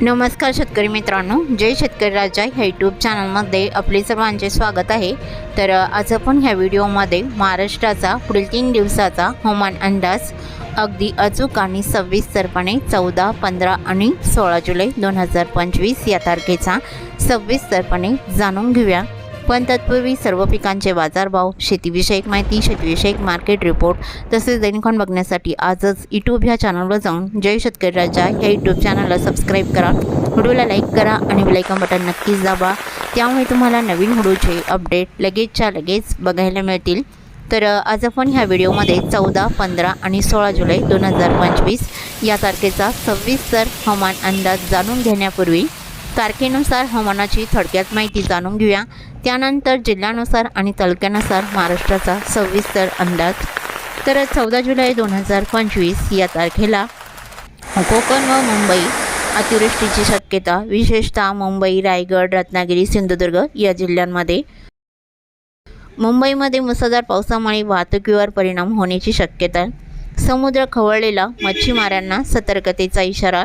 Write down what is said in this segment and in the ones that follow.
नमस्कार शेतकरी मित्रांनो जय शेतकरी राजा ह्या यूट्यूब चॅनलमध्ये आपले सर्वांचे स्वागत आहे. तर आज आपण ह्या व्हिडिओमध्ये महाराष्ट्राचा पुढील तीन दिवसाचा हवामान अंदाज अगदी अचूक आणि सविस्तरपणे चौदा पंधरा आणि सोळा जुलै दोन हजार पंचवीस या तारखेचा सविस्तरपणे जाणून घेऊया. पण तत्पूर्वी सर्व पिकांचे बाजारभाव शेतीविषयक माहिती शेतीविषयक मार्केट रिपोर्ट तसेच दैनिकॉन बघण्यासाठी आजच यूट्यूब ह्या चॅनलवर जाऊन जय शेतकरी राजा ह्या यूट्यूब चॅनलला सबस्क्राईब करा. व्हिडिओला लाईक करा आणि बेलायकन बटन नक्कीच दाबा. त्यामुळे तुम्हाला नवीन व्हिडिओचे अपडेट लगेचच्या लगेच बघायला मिळतील. तर आज आपण ह्या व्हिडिओमध्ये चौदा पंधरा आणि सोळा जुलै दोन हजार पंचवीस या तारखेचा सविस्तर हवामान अंदाज जाणून घेण्यापूर्वी तारखेनुसार हवामानाची थोडक्यात माहिती जाणून घेऊया. त्यानंतर जिल्ह्यानुसार आणि तालुक्यानुसार महाराष्ट्राचा सविस्तर अंदाज. तर चौदा जुलै दोन हजार पंचवीस या तारखेला कोकण व मुंबई अतिवृष्टीची शक्यता विशेषतः मुंबई रायगड रत्नागिरी सिंधुदुर्ग या जिल्ह्यांमध्ये. मुंबईमध्ये मुसळधार पावसामुळे वाहतुकीवर परिणाम होण्याची शक्यता समुद्र खवळलेला मच्छीमारांना सतर्कतेचा इशारा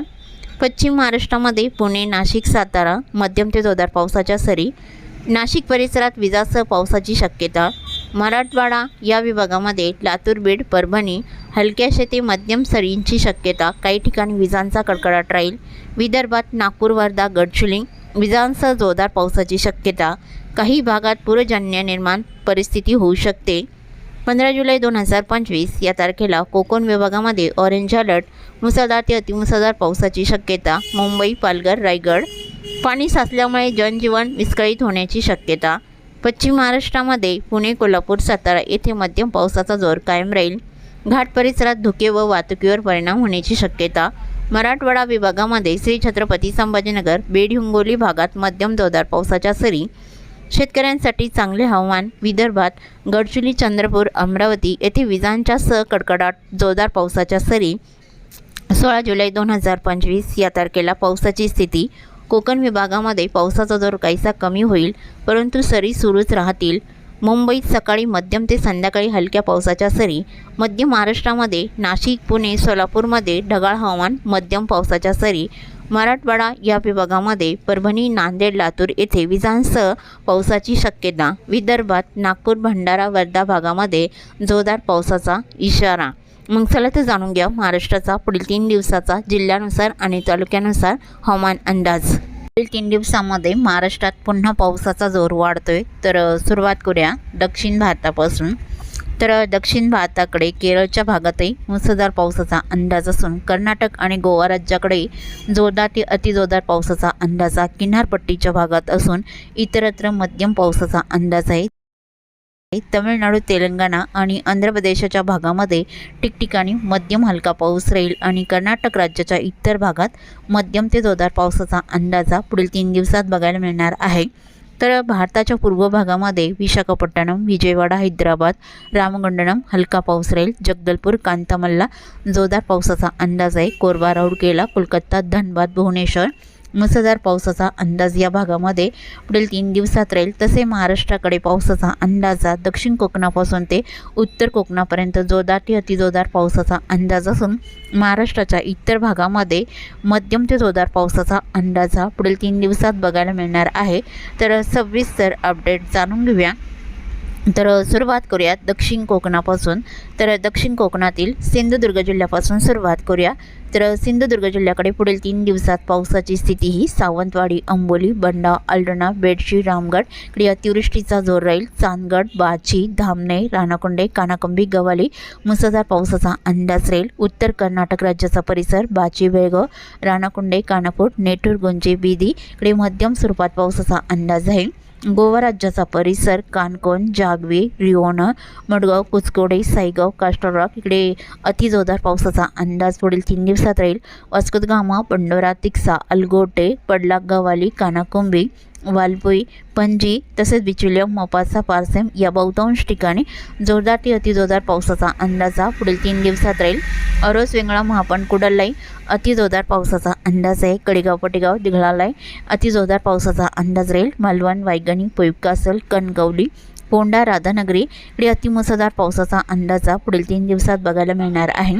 पश्चिम महाराष्ट्रामध्ये पुणे नाशिक सातारा मध्यम ते जोरदार पावसाच्या सरी नाशिक परिसरात विजासह पावसाची शक्यता. मराठवाडा या विभागामध्ये लातूर बीड परभणी हलक्या ते मध्यम सरींची शक्यता. काही ठिकाणी विजांचा कडकडाट राहील. विदर्भात नागपूर वर्धा गडचिरोली विजांसह जोरदार पावसाची शक्यता. काही भागात पूरजन्य निर्माण परिस्थिती होऊ शकते. पंधरा जुलै दोन हजार पंचवीस या तारखेला कोकण विभागामध्ये ऑरेंज अलर्ट मुसळधार ते अतिमुसळधार पावसाची शक्यता. मुंबई पालघर रायगड पाणी साचल्यामुळे जनजीवन विस्कळीत होण्याची शक्यता. पश्चिम महाराष्ट्रामध्ये पुणे कोल्हापूर सातारा येथे मध्यम पावसाचा जोर कायम राहील. घाट परिसरात धुके व वाहतुकीवर परिणाम होण्याची शक्यता. मराठवाडा विभागामध्ये श्री छत्रपती संभाजीनगर बीड हिंगोली भागात मध्यम जोरदार पावसाच्या सरी. शेतकऱ्यांसाठी चांगले हवामान विदर्भात गडचिरोली चंद्रपूर अमरावती येथे विजांच्या सह कडकडाट जोरदार पावसाच्या सरी. सोळा जुलै दोन हजार पंचवीस या तारखेला पावसाची स्थिती कोकण विभागामध्ये पावसाचा जोर काहीसा कमी होईल परंतु सरी सुरूच राहतील. मुंबईत सकाळी मध्यम ते संध्याकाळी हलक्या पावसाच्या सरी मध्य महाराष्ट्रामध्ये नाशिक पुणे सोलापूरमध्ये ढगाळ हवामान मध्यम पावसाच्या सरी मराठवाडा या विभागामध्ये परभणी नांदेड लातूर येथे विजांसह पावसाची शक्यता. विदर्भात नागपूर भंडारा वर्धा भागामध्ये जोरदार पावसाचा इशारा. मग चला तर जाणून घ्या महाराष्ट्राचा पुढील तीन दिवसाचा जिल्ह्यानुसार आणि तालुक्यानुसार हवामान अंदाज. पुढील तीन दिवसामध्ये महाराष्ट्रात पुन्हा पावसाचा जोर वाढतोय. तर सुरुवात करूया दक्षिण भारतापासून. तर दक्षिण भारताकडे केरळच्या भागातही मुसळधार पावसाचा अंदाज असून कर्नाटक आणि गोवा राज्याकडे जोरदार ते अतिजोरदार पावसाचा अंदाजा किनारपट्टीच्या भागात असून इतरत्र मध्यम पावसाचा अंदाज आहे. तमिळनाडू तेलंगणा आणि आंध्र प्रदेशाच्या भागामध्ये ठिकठिकाणी मध्यम हलका पाऊस राहील आणि कर्नाटक राज्याच्या इतर भागात मध्यम ते जोरदार पावसाचा अंदाजा पुढील तीन दिवसात बघायला मिळणार आहे. तर भारताच्या पूर्व भागामध्ये विशाखापट्टणम विजयवाडा हैदराबाद रामगंडणम हलका पाऊस राहील. जगदलपूर कांतामल्ला जोरदार पावसाचा अंदाज आहे. कोरबा राऊरकेला कोलकाता धनबाद भुवनेश्वर मुसळधार पावसाचा अंदाज या भागामध्ये पुढील तीन दिवसात राहील. तसे महाराष्ट्राकडे पावसाचा अंदाजा दक्षिण कोकणापासून ते उत्तर कोकणापर्यंत जोरदार ते अतिजोरदार पावसाचा अंदाज असून महाराष्ट्राच्या इतर भागामध्ये मध्यम ते जोरदार पावसाचा अंदाजा पुढील तीन दिवसात बघायला मिळणार आहे. तर सविस्तर अपडेट जाणून घेऊया. तर सुरुवात करूया दक्षिण कोकणापासून. तर दक्षिण कोकणातील सिंधुदुर्ग जिल्ह्यापासून सुरुवात करूया. तर सिंधुदुर्ग जिल्ह्याकडे पुढील तीन दिवसात पावसाची स्थिती ही सावंतवाडी अंबोली बंडा अल्डणा बेडशी रामगड इकडे अतिवृष्टीचा जोर राहील. चांदगड बाची धामणे राणाकुंडे कानाकंबी गवाली मुसळधार पावसाचा अंदाज राहील. उत्तर कर्नाटक राज्याचा परिसर बाची बेळगाव राणाकुंडे कानापूर नेटूर गुंजे बिदी इकडे मध्यम स्वरूपात पावसाचा अंदाज आहे गोवा राज्याचा परिसर कानकोन जागवी रिओन मडगाव कुचकोडे साईगाव कास्टरॉक इकडे अतिजोरदार पावसाचा अंदाज पुढील तीन दिवसात राहील. वास्कोदगामा पंढोरा तिक्सा अलगोटे पडला गवाली कानाकोंबी वालपोई पणजी तसेच बिचुलियम मोपासा पारसेम या बहुतांश ठिकाणी जोरदार ते अतिजोरदार पावसाचा अंदाजा पुढील तीन दिवसात राहील. अरोस वेंगळा महापण कुडललाई अतिजोरदार पावसाचा अंदाज आहे. कडेगाव पटेगाव दिघळालाई अतिजोरदार पावसाचा अंदाज राहील. मालवण वायगणी पोयकासल कणगवली पोंडा राधानगरी इकडे अतिमुसळधार पावसाचा अंदाजा पुढील तीन दिवसात बघायला मिळणार आहे.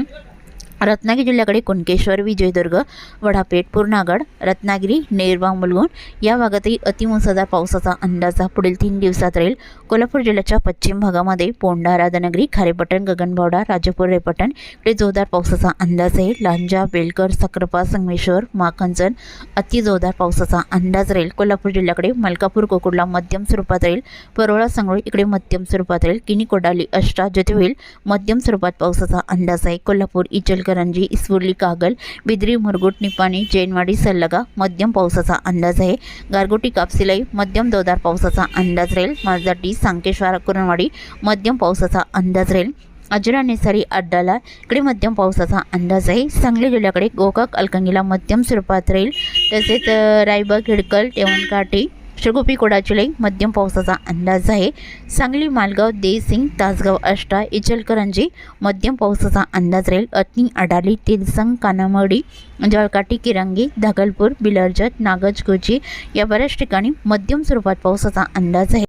रत्नागिरी जिल्ह्याकडे कुणकेश्वर विजयदुर्ग वडापेठ पूर्णागड रत्नागिरी नेरवा मुलगुण या भागातही अतिमुसळधार पावसाचा अंदाज पुढील तीन दिवसात राहील. कोल्हापूर जिल्ह्याच्या पश्चिम भागामध्ये पोंडा राधानगरी खारेपटण गगनबावडा राजापूर रेपटण इकडे जोरदार पावसाचा अंदाज आहे लांजा बेलकर सक्रापा संगमेश्वर माखंजन अति जोरदार पावसाचा अंदाज राहील. कोल्हापूर जिल्ह्याकडे मलकापूर कोकुडला मध्यम स्वरूपात राहील. परोळा सांगोळी इकडे मध्यम स्वरूपात राहील. किनी कोडाली अष्टा जेथे होईल मध्यम स्वरूपात पावसाचा अंदाज आहे. कोल्हापूर इचलकर इचलकरंजी इस्फुर्ली कागल बिद्री मुरगुट निपाणी जैनवाडी सल्लगा मध्यम पावसाचा अंदाज आहे. गारगोटी कापसिलाई मध्यम दोदार पावसाचा अंदाज राहील. माळजाटी सांकेश्वर कुरणवाडी मध्यम पावसाचा अंदाज राहील. अजरा नेसारी अड्डाला इकडे मध्यम पावसाचा अंदाज आहे. सांगली जिल्ह्याकडे गोकाक अलकंगीला मध्यम स्वरूपात राहील. तसेच रायबा खिडकल टेवणकाठी शिरगोपी कोडाचिलाई मध्यम पावसाचा अंदाज आहे. सांगली मालगाव देसिंग तासगाव अष्टा इचलकरंजी मध्यम पावसाचा अंदाज राहील. अतनी अडाली तिलसंग कानामडी जळकाटी किरंगी धागलपूर बिलर्जत नागजगोजी या बऱ्याच ठिकाणी मध्यम स्वरूपात पावसाचा अंदाज आहे.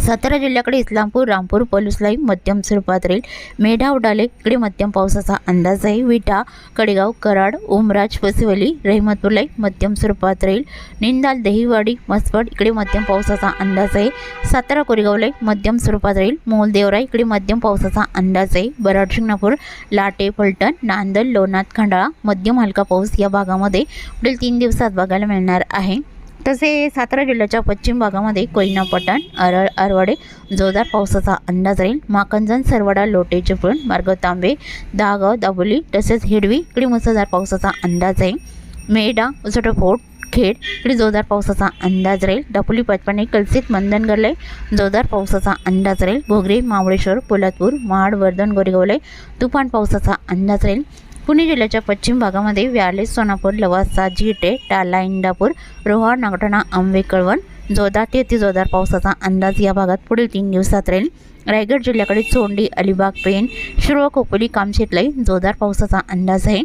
सातारा जिल्ह्याकडे इस्लामपूर रामपूर पलुसलाई मध्यम स्वरूपात राहील. मेढा उडाले इकडे मध्यम पावसाचा अंदाज आहे. विटा कडेगाव कराड ओमराज पसिवली रहिमतपूरलाई मध्यम स्वरूपात राहील. निंदाल दहिवाडी मसवड इकडे मध्यम पावसाचा अंदाज आहे. सातारा कोरेगावलाई मध्यम स्वरूपात राहील. मोलदेवरा इकडे मध्यम पावसाचा अंदाज आहे. बराड शिंगणापूर लाटे फलटण नांदल लोणात खंडाळा मध्यम हलका पाऊस या भागामध्ये पुढील तीन दिवसात बघायला मिळणार आहे. तसे सातारा जिल्ह्याच्या पश्चिम भागामध्ये कोयना पठाण अरळ अरवडे जोरदार पावसाचा अंदाज राहील. माकंजन सरवडा लोटे चिपळूण मार्ग तांबे दहागाव दाबोली तसेच हिडवी इकडे मुसळधार पावसाचा अंदाज आहे मेढा उसोटा फोर्ट खेड इकडे जोरदार पावसाचा अंदाज राहील. दापोली पचपाणी कलसित मंदनगरले जोरदार पावसाचा अंदाज राहील. घोगरे मावळेश्वर पोलादपूर महाड वर्धन गोरेगावले तुफान पावसाचा अंदाज राहील. पुणे जिल्ह्याच्या पश्चिम भागामध्ये व्याले सोनापूर लवासा जिटे टाला इंदापूर रोहा नागठाणा आंबे कळवण जोरदार ते जोरदार पावसाचा अंदाज या भागात पुढील तीन दिवसात राहील. रायगड जिल्ह्याकडे चोंडी अलिबाग पेण शिरोळ खोपोली कामशेतलाई जोरदार पावसाचा अंदाज आहे.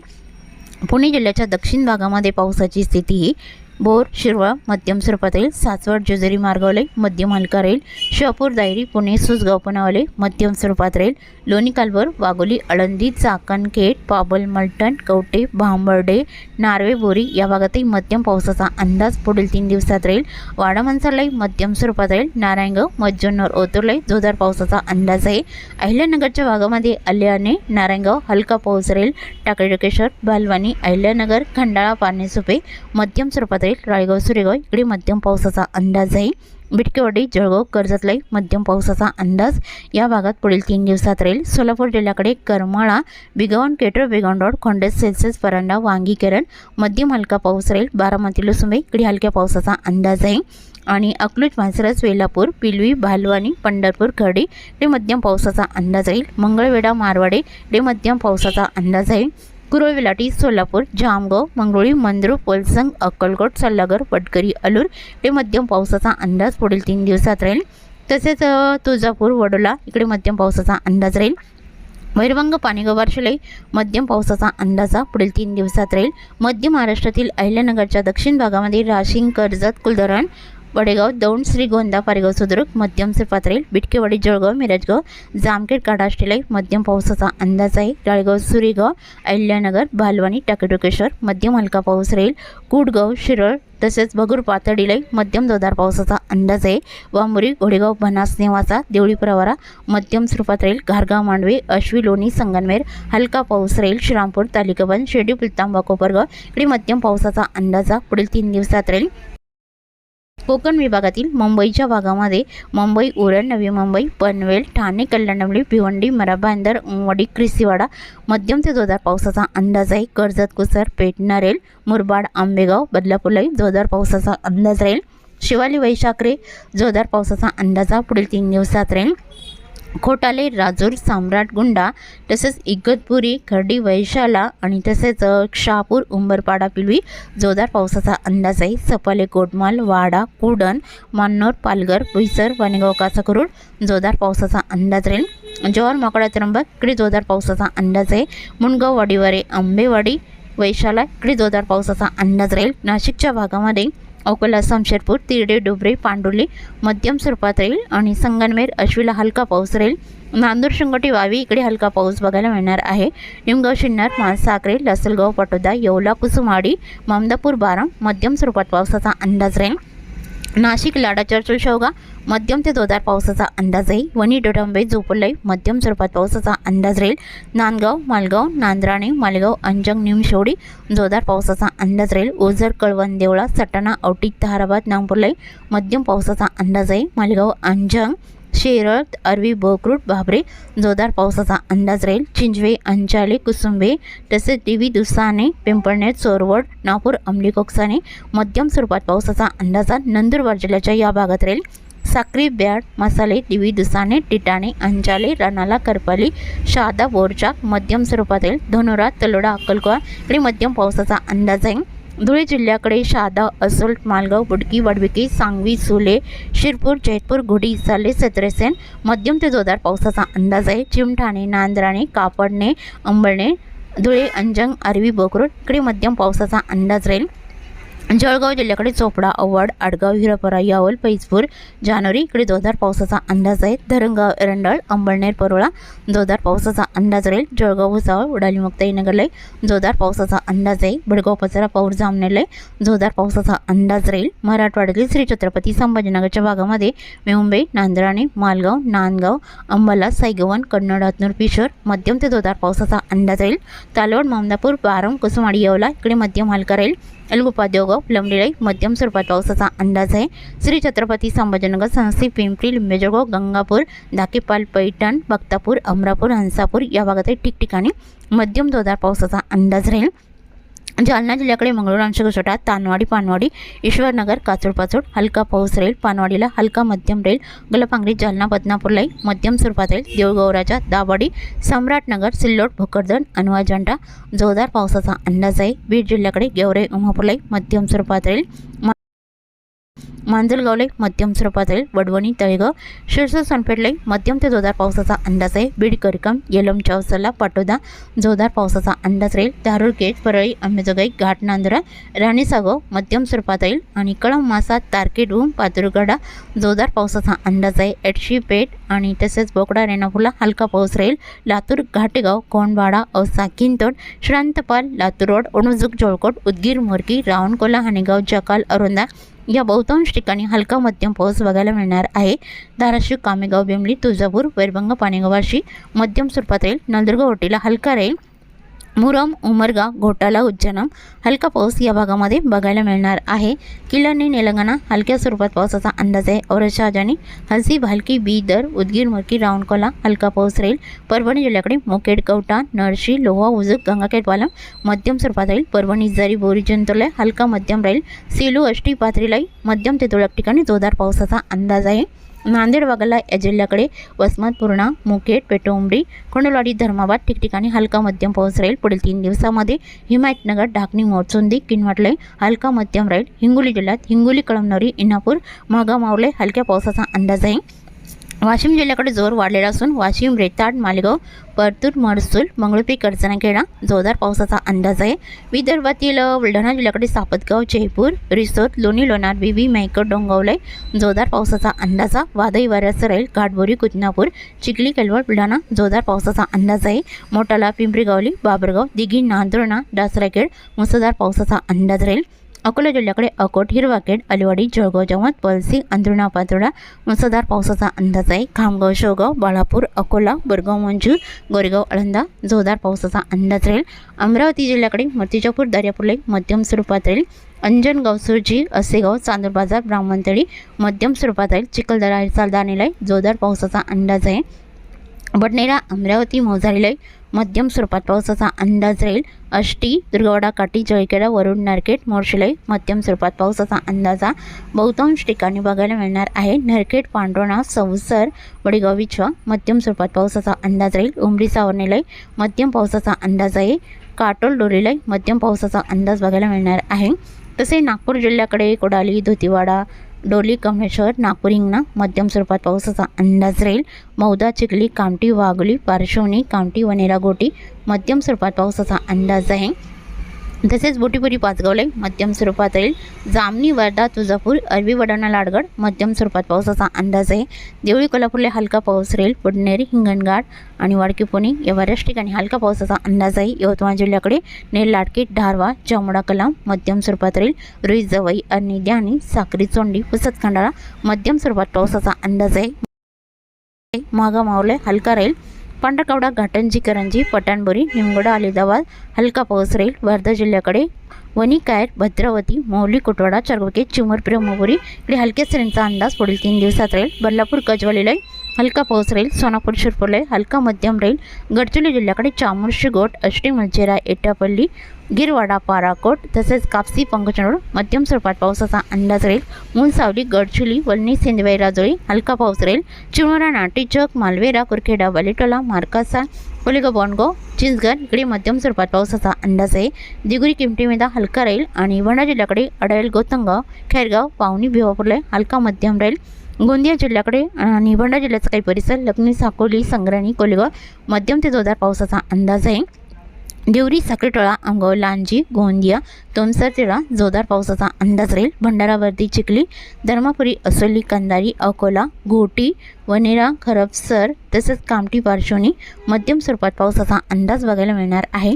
पुणे जिल्ह्याच्या दक्षिण भागामध्ये पावसाची स्थिती ही बोर शिरवा मध्यम स्वरूपात राहील सासवड जेजुरी मार्गावले मध्यम हलका राहील शहापूर दायरी पुणे सुसगाव पुनावले मध्यम स्वरूपात राहील लोणी कालवर वाघोली आळंदी चाकणखेड पाबल मलटण कवटे भांबर्डे नार्वे बोरी या भागातही मध्यम पावसाचा अंदाज पुढील तीन दिवसात राहील. वाडा मनसरलाई मध्यम स्वरूपात राहील नारायणगाव मज्जनर ओतुरलाई जोरदार पावसाचा अंदाज आहे. अहिल्यानगरच्या भागामध्ये आल्याने नारायणगाव हलका पाऊस राहील. टाकळकेश्वर बालवानी अहिल्यानगर खंडाळा पानेसुपे मध्यम स्वरूपात जाईल रायगाव सुरेगाव इकडे मध्यम पावसाचा अंदाज आहे बिटकेवाडी जळगाव कर्जतलाई मध्यम पावसाचा अंदाज. या भागात पुढील तीन दिवसात राहील. सोलापूर जिल्ह्याकडे करमाळा बिगावण केटर बेगावण रोड खोंडेस सेल्सिअस परांडा वांगीकरण मध्यम हलका पाऊस राहील. बारामती लुसुंबे इकडे हलक्या पावसाचा अंदाज आहे आणि अकलूज मानसरस वेलापूर पिलवी भालवानी पंढरपूर खर्डी इकडे मध्यम पावसाचा अंदाज राहील. मंगळवेढा मारवाडे इकडे मध्यम पावसाचा अंदाज आहे कुरोळ विलाटी सोलापूर जामगाव मंगरुळी मंद्रू पोलसंग अक्कलकोट सल्लागर पटकरी अलूर हे मध्यम पावसाचा अंदाज पुढील तीन दिवसात राहील. तसेच तुळजापूर वडोला इकडे मध्यम पावसाचा अंदाज राहील. वैरवंग पाणीगवारशिलाई मध्यम पावसाचा अंदाजा पुढील तीन दिवसात राहील. मध्य महाराष्ट्रातील अहिल्यानगरच्या दक्षिण भागामध्ये राशिंग कर्जत कुलधरण वडेगाव दौंड श्रीगोंदा पारेगाव सुद्रुक मध्यम स्वरूपात राहील बिटकेवाडी जळगाव मिरजगाव जामखेड काडाष्टीलाई मध्यम पावसाचा अंदाज आहे. राळेगाव सुरेगाव अहिल्यानगर बालवाणी टाकेटोकेश्वर मध्यम हलका पाऊस राहील. कुडगाव शिरळ तसेच भगूर पातळीलाई मध्यम जोरदार पावसाचा अंदाज आहे. वामुरी घोडेगाव बनास नेवासा देवळी प्रवारा मध्यम स्वरूपात राहील. घारगाव मांडवे अश्वी लोणी संगनमेर हलका पाऊस राहील. श्रीरामपूर तालिकाबंद शिर्डी पुलतांबा कोपरगाव इकडे मध्यम पावसाचा अंदाज पुढील तीन दिवसात राहील. कोकण विभागातील मुंबईच्या भागामध्ये मुंबई उरण नवी मुंबई पनवेल ठाणे कल्याणवली भिवंडी मराबांदर उंवडी क्रिसीवाडा मध्यम ते जोरदार पावसाचा अंदाज आहे. कर्जत कुसर पेठ नरेल मुरबाड आंबेगाव बदलापूरलाही जोरदार पावसाचा अंदाज राहील. शिवाली वैशाखरे जोरदार पावसाचा अंदाज पुढील तीन दिवसात राहील. खोटाले राजूर सम्राट गुंडा तसेच इगतपुरी खर्डी वैशाला आणि तसेच शहापूर उंबरपाडा पिलवी जोरदार पावसाचा अंदाज आहे सपाले कोटमाल वाडा कुडण मान्नोर पालघर भुईसर वाणेगाव कासाकरूड जोरदार पावसाचा अंदाज राहील. जवार मोकळा त्र्यंबक इकडे जोरदार पावसाचा अंदाज आहे. मुणगाव वाडीवारे आंबेवाडी वैशाला इकडे जोरदार पावसाचा अंदाज राहील. नाशिकच्या भागामध्ये अकोला समशेरपूर तिरडे डोबरे पांडुर्ली मध्यम स्वरूपात राहील आणि संगनमेर अश्विला हलका पाऊस राहील. नांदूर शिंगोटी वावी इकडे हलका पाऊस बघायला मिळणार आहे. निमगाव शिन्नर माळसाखरे लसलगाव पटोदा येवला कुसुमाडी ममदापूर बारम मध्यम स्वरूपात पावसाचा अंदाज राहील. नाशिक लाडा चर्चल मध्यम ते जोरदार पावसाचा अंदाज आहे वणी डोडंबे झोपलई मध्यम स्वरूपात पावसाचा अंदाज राहील. नांदगाव मालगाव नांद्राणे मालगाव अंजंग निमशेवडी जोरदार पावसाचा अंदाज राहील. ओझर कळवण देवळा सटाणा औटी ताराबाद नागपूरलाई मध्यम पावसाचा अंदाज आहे मालगाव अंजंग शेरळ अरवी बोकरूट भाबरे जोरदार पावसाचा अंदाज राहील. चिंचवे अंचाले कुसुंबे तसेच देवी दुसाने पिंपळनेर चोरवड नागपूर अमली कोकसाने मध्यम स्वरूपात पावसाचा अंदाजा नंदुरबार जिल्ह्याच्या या भागात राहील. साक्री ब्याड मसाले दिवी दुसाने टिटाणे अंजाले रनाला करपाली शहादा बोरचाक मध्यम स्वरूपात येईल धनोरा तलोडा अक्कलकोवा इकडे मध्यम पावसाचा अंदाज आहे धुळे जिल्ह्याकडे शहादा असोल्ट मालगाव बुडकी वडविकी सांगवी सुले शिरपूर जैतपूर घुडी साले सत्रेसेन मध्यम ते जोरदार पावसाचा अंदाज आहे. चिमठाणे नांद्राणे कापडणे अंबळणे धुळे अंजंग आरवी बोकरोड इकडे मध्यम पावसाचा अंदाज राहील. जळगाव जिल्ह्याकडे चोपडा अव्वाड आडगाव हिरापरा यावल पैजपूर जानेवारी इकडे जोरदार पावसाचा अंदाज आहे. धरणगाव एरंडाळ अंबळनेर परोळा जोरदार पावसाचा अंदाज राहील. जळगाव भुसावळ उडाली मुक्ताईनगरला जोरदार पावसाचा अंदाज आहे. भडगाव पचरा पाऊर जामनेरलय जोरदार पावसाचा अंदाज राहील. मराठवाड्यातील श्री छत्रपती संभाजीनगरच्या भागामध्ये मुंबई नांद्राणे मालगाव नांदगाव अंबाला सायगवन कन्नड हातनूर पिशोर मध्यम ते जोरदार पावसाचा अंदाज राहील. तालवड ममदापूर बारम कुसुमाडी येवला इकडे मध्यम हलका राहील. अलगुपा देवगाव फुलंबरीलाई मध्यम स्वरूपात पावसाचा अंदाज आहे. श्री छत्रपती संभाजीनगर संस्थी पिंपरी लिंबेजळगाव गंगापूर धाकेपाल पैठण बक्तापूर अमरापूर हंसापूर या भागातही ठिकठिकाणी मध्यम जोरदार पावसाचा अंदाज राहील. जालना जिल्ह्याकडे मंगळूर अंशक छोटा तानवाडी पानवाडी ईश्वरनगर काचोड पाचोड हलका पाऊस राहील. पानवाडीला हलका मध्यम राहील. गलपांगरी जालना बदनापूरलाही मध्यम स्वरूपात राहील. देऊळगौराच्या दाबाडी सम्राटनगर सिल्लोड भोकरदन अनवाजंडा जोरदार पावसाचा अंदाज आहे. बीड जिल्ह्याकडे गेवरे उमापूरलाही मध्यम स्वरूपात राहील. मांजलगावले मध्यम स्वरूपात राहील वडवणी तळेगाव शिरसर सनपेटलाई मध्यम ते जोरदार पावसाचा अंदाज आहे. बीड करकम येलम चौसला पाटोदा जोरदार पावसाचा अंदाज राहील. धारूर गेट परळी अंबेजोगाई घाट नांदुरा राणीसागाव मध्यम स्वरूपात राहील. आणि कळम मासा तारके डूम पातुरगडा जोरदार पावसाचा अंदाज आहे. एडशी पेठ आणि तसेच बोकडा रेणापूरला हलका पाऊस राहील. लातूर घाटेगाव कोंडवाडा औसा किंतोड श्रांतपाल लातूर रोड अणुजुक जोळकोट उदगीर मोरकी रावणकोला हाणेगाव जकाल अरुंदा या बहुतांश ठिकाणी हलका मध्यम पाऊस बघायला मिळणार आहे. धाराशिव कामेगाव बिमली तुळजापूर वैरभंग पाणीगावाशी मध्यम स्वरूपात राहील. नंदुरगाव ओटीला हलका राहील. मुरम उमरगा घोटाला उज्जनम हलका पाऊस या भागामध्ये बघायला मिळणार आहे. किल्लानी निलंगणा हलक्या स्वरूपात पावसाचा अंदाज आहे. औरत शहाजानी हलसी भालकी बीदर उदगीर मुरकी रावणकोला हलका पाऊस राहील. परभणी जिल्ह्याकडे मुकेड कवटा नळशी लोहा उजूक गंगाखेड पालम मध्यम स्वरूपात राहील. परभणी जरी बोरी जंतुलय हलका मध्यम राहील. सेलू अष्टी पाथरीलाई मध्यम ते तुळक ठिकाणी जोरदार पावसाचा अंदाज आहे. नांदेड वागला या जिल्ह्याकडे वसमत पूर्णा मुकेट पेटोंबडी कोंडलवाडी धर्माबाद ठिकठिकाणी हलका मध्यम पाऊस राहील. पुढील तीन दिवसामध्ये हिमायतनगर ढाकणी मोरचुंदी किनवटले हलका मध्यम राहील. हिंगोली जिल्ह्यात हिंगोली कळमनोरी इनापूर महागाव मावले हलक्या पावसाचा अंदाज आहे. वाशिम जिल्ह्याकडे जोर वाढलेला असून वाशिम रेताड मालेगाव परतूर मडसूल मंगळुपी कडचनाखेडा जोरदार पावसाचा अंदाज आहे. विदर्भातील बुलढाणा जिल्ह्याकडे सापतगाव जयपूर रिसोद लोणी लोणार बिबी मैकर डोंगावले जोरदार पावसाचा अंदाजा वादळी वाऱ्याचं राहील घाटबोरी कुतनापूर चिखली कलवड बुलढाणा जोरदार पावसाचा अंदाज आहे. मोटाला पिंपरी गावली बाबरगाव दिघी नांदुर्णा डासराखेड मुसळधार पावसाचा अंदाज राहील. अकोला जिल्ह्याकडे अकोट हिरवाखेड अलिवाडी जळगाव जवळ पलसी अंधुणा पातोडा मुसळधार पावसाचा अंदाज आहे. खामगाव शेवगाव बाळापूर अकोला बोरगाव मंजूर गोरेगाव आळंदा जोरदार पावसाचा अंदाज राहील. अमरावती जिल्ह्याकडे मूर्तिजापूर दर्यापूरला मध्यम स्वरूपात राहील. अंजनगाव सुरजी असेगाव चांदूर बाजार ब्राह्मणतळी मध्यम स्वरूपात राहील. चिखलदरा सालदानेलाई जोरदार पावसाचा अंदाज आहे. बडनेरा अमरावती मोजारीलाई मध्यम स्वरूपात पावसाचा अंदाज राहील. अष्टी दुर्गवाडा काठी जळखेडा वरुण नरकेट मोर्शिलाई मध्यम स्वरूपात पावसाचा अंदाजा बहुतांश ठिकाणी बघायला मिळणार आहे. नरकेट पांढरोणा सवसर वडेगाव विछवा मध्यम स्वरूपात पावसाचा अंदाज राहील. उमरी सावरणेलाई मध्यम पावसाचा अंदाज आहे. काटोल डोरीलाई मध्यम पावसाचा अंदाज बघायला मिळणार आहे. तसे नागपूर जिल्ह्याकडे कोडाली धुतीवाडा डोली कमळेश्वर नागपूर हिंगणा मध्यम स्वरूपात पावसाचा अंदाज राहील. मौदा चिखली कामटी वाघोली पारशिवनी कामटी वनेरा गोटी मध्यम स्वरूपात पावसाचा अंदाज आहे. तसेच बोटीपुरी पाचगावला मध्यम स्वरूपात राहील जामनी वर्धा तुळजापूर अरबी वडाणा लाडगड मध्यम स्वरूपात पावसाचा अंदाज आहे. देवळी कोल्हापूरला हलका पाऊस राहील पुडनेरी हिंगणघाट आणि वाडकी पुणे या बऱ्याच ठिकाणी हलका पावसाचा अंदाज आहे. यवतमाळ जिल्ह्याकडे नेर लाडकी धारवा जामुडा कलाम मध्यम स्वरूपात राहील. रुई जवई आणि द्याणी साक्री चोंडी पुसत खंडाळा मध्यम स्वरूपात पावसाचा अंदाज आहे. मागा मावले हलका राहील. पांढरकवडा घाटंजी करंजी पटाणबोरी निमगडा अलिदाबाद हलका पाऊस राहील वर्धा जिल्ह्याकडे वणिकायर भद्रावती मौली कुटवाडा चरवके चिमूर ब्रह्मपुरी इकडे हलक्या सरींचा अंदाज पुढील तीन दिवसात राहील. बल्लापूर गजवालीला हलका पाऊस राहील सोनापूर शिरपोले हलका मध्यम राहील. गडचिरोली जिल्ह्याकडे चामुर्शी गोट अष्टी मंचेरा एटापल्ली गिरवाडा पाराकोट तसेच कापसी पंकचनोड मध्यम स्वरूपात पावसाचा अंदाज राहील. मुलसावली गडचिरोली वलनी सिंदवाई राजोळी हलका पाऊस राहील. चिमोरा नाटीचक मालवेरा कुरखेडा बलिटोला मार्कासा कोलेगाव बोंडगाव चिंचगड इकडे मध्यम स्वरूपात पावसाचा अंदाज आहे. दिगुरी किमतीमेदा हलका राहील आणि वर्धा जिल्ह्याकडे अडायल गोतंगाव खैरगाव पावनी भिवापूरला हलका मध्यम राहील. गोंदिया जिल्ह्याकडे आणि भंडारा जिल्ह्याचा काही परिसर लग्नी साकोली संग्राणी कोलेगाव मध्यम ते जोरदार पावसाचा अंदाज आहे. देवरी साखरेटोळा अंगाव लांजी गोंदिया तोमसर तिळा जोरदार पावसाचा अंदाज राहील. भंडारावर्दी चिखली धर्मापुरी असोली कंदारी अकोला घोटी वनेरा खरपसर तसेच कामठी पार्श्वनी मध्यम स्वरूपात पावसाचा अंदाज बघायला मिळणार आहे.